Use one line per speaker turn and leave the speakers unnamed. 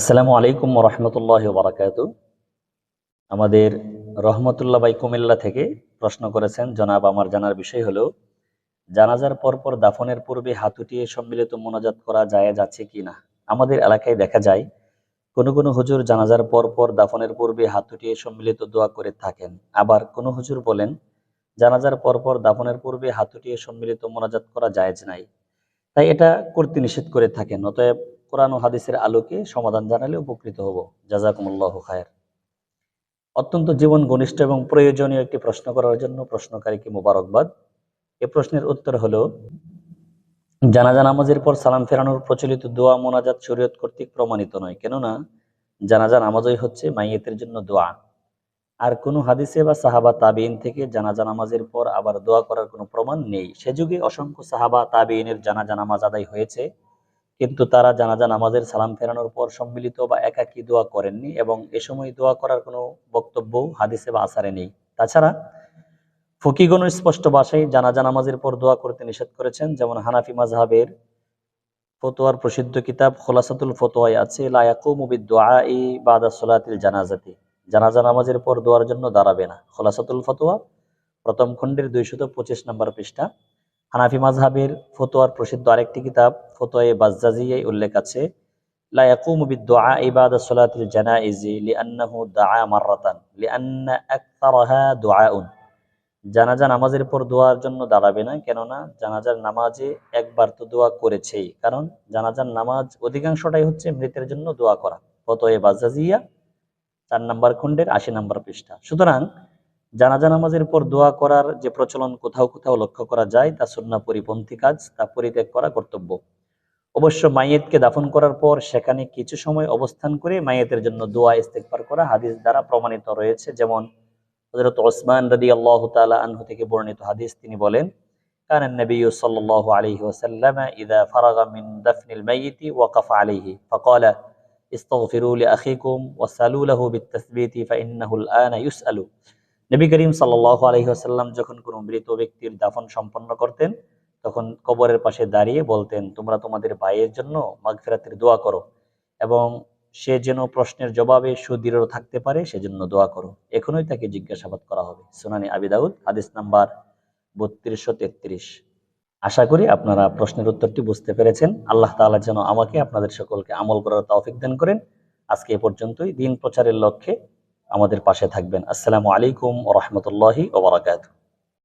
আসসালামু আলাইকুম রহমতুল্লাহ বারাকাত আমাদের রহমতুল্লাহ বাই কুমিল্লা থেকে প্রশ্ন করেছেন, জনাব, আমার জানার বিষয় হলো, জানাজার পরপর দাফনের পূর্বে হাত উঠিয়ে সম্মিলিত মোনাজাত করা যায় যাচ্ছে কি না? আমাদের এলাকায় দেখা যায়, কোনো কোনো হুজুর জানাজার পরপর দাফনের পূর্বে হাত উঠিয়ে সম্মিলিত দোয়া করে থাকেন। আবার কোনো হুজুর বলেন, জানাজার পরপর দাফনের পূর্বে হাত উঠিয়ে সম্মিলিত মোনাজাত করা জায়েজ নাই। তাই এটা করতে নিষেধ করে থাকেন। অতএব কোরআন ও হাদিসের আলোকে সমাধান জানালে উপকৃত হব। জাজাকুমুল্লাহ খায়ের। অত্যন্ত জীবন ঘনিষ্ঠ এবং প্রয়োজনীয় একটি প্রশ্ন করার জন্য প্রশ্নকারীকে মোবারকবাদ। এ প্রশ্নের উত্তর হলো, জানাজা নামাজের পর সালাম ফেরানোর প্রচলিত দোয়া মোনাজাত শরীয়ত কর্তৃক প্রমাণিত নয়। কেননা, জানাজা নামাজই হচ্ছে মাইয়েতের জন্য দোয়া। আর কোনো হাদিসে বা সাহাবা তাবিইন থেকে জানাজা নামাজের পর আবার দোয়া করার কোনো প্রমাণ নেই। সে যুগে অসংখ্য সাহাবা তাবিইনের জানাজা নামাজ আদায় হয়েছে। কিন্তু তারা জানাজা নামাজের সালাম ফেরানোর পর সম্মিলিত বা একাকী দোয়া করেননি এবং এ সময় দোয়া করার কোনো বক্তব্য হাদিসে বা আসারে নেই। তাছাড়া ফকিগণ স্পষ্ট ভাষায় জানাজা নামাজের পর দোয়া করতে নিষেধ করেছেন, যেমন হানাফি মাজহাবের ফতোয়ার প্রসিদ্ধ কিতাব খোলাসাতুল ফতোয়ায় আছে দোয়া সোলাতিল জানাজাতি। জানাজা নামাজের পর দোয়ার জন্য দাঁড়াবে না। খোলাসাতুল ফতোয়া প্রথম খণ্ডের দুইশত পঁচিশ নম্বর পৃষ্ঠা। হানাফি মাজহাবের ফতোয়ার প্রসিদ্ধ আরেকটি কিতাব ফতোয়ে বাজ্জাজিয়ায় উল্লেখ আছে, লা ইয়াকুমু বিদ-দুআ ইবাদা সালাতিল জানাইজি লিআন্নাহু দাআ মাররাতান, লিআন্না আকতারাহা দুআউন। জানাজা নামাজের পর দোয়ার জন্য দাঁড়াবে না, কেননা জানাজার নামাজে একবার তো দোয়া করেছেই, কারণ জানাজার নামাজ অধিকাংশটাই হচ্ছে মৃতের জন্য দোয়া করা। ফতোয়ে বাজ্জাজিয়া চার নাম্বার খণ্ডের আশি নম্বর পৃষ্ঠা। সুতরাং জানাজা নামাজের পর দোয়া করার যে প্রচলন কোথাও কোথাও লক্ষ্য করা যায় তা সুন্না পরিপন্থী কাজ তা পরিত্যাগ করা কর্তব্য অবশ্য মাইয়েতকে দাফন করার পর সেখানে কিছু সময় অবস্থান করে মাইয়েতের জন্য দোয়া ইস্তেকবার করা হাদিস দ্বারা প্রমাণিত রয়েছে যেমন হজরত ওসমান রদি আল্লাহ তালা আনহু থেকে বর্ণিত হাদিস তিনি বলেন كان النبي صلى الله عليه وسلم إذا فرغ من دفن الميت وقف عليه فقال استغفروا لأخيكم وسألوا له بالتثبيت فإنه الآن يسأل নবী করিম সাল্লাহ আলহিহাসাল্লাম যখন কোনো মৃত ব্যক্তির দাফন সম্পন্ন করতেন, তখন কবরের পাশে দাঁড়িয়ে বলতেন, তোমরা তোমাদের ভাইয়ের জন্য মাগফিরাতের দোয়া করো এবং সে যেন প্রশ্নের জবাবে সুদৃঢ় থাকতে পারে, সেজন্য দোয়া করো। এখনই তাকে জিজ্ঞাসাবাদ করা হবে। সুনানি আবিদাউদ হাদিস নাম্বার বত্রিশশো তেত্রিশ। আশা করি আপনারা প্রশ্নের উত্তরটি বুঝতে পেরেছেন। আল্লাহ তাআলা যেন আমাকে, আপনাদের সকলকে আমল করার তৌফিক দান করেন। আজকে এ পর্যন্তই। দিন প্রচারের লক্ষ্যে আমাদের পাশে থাকবেন। আসসালামু আলাইকুম রহমতুল্লাহি ওবরাকাতু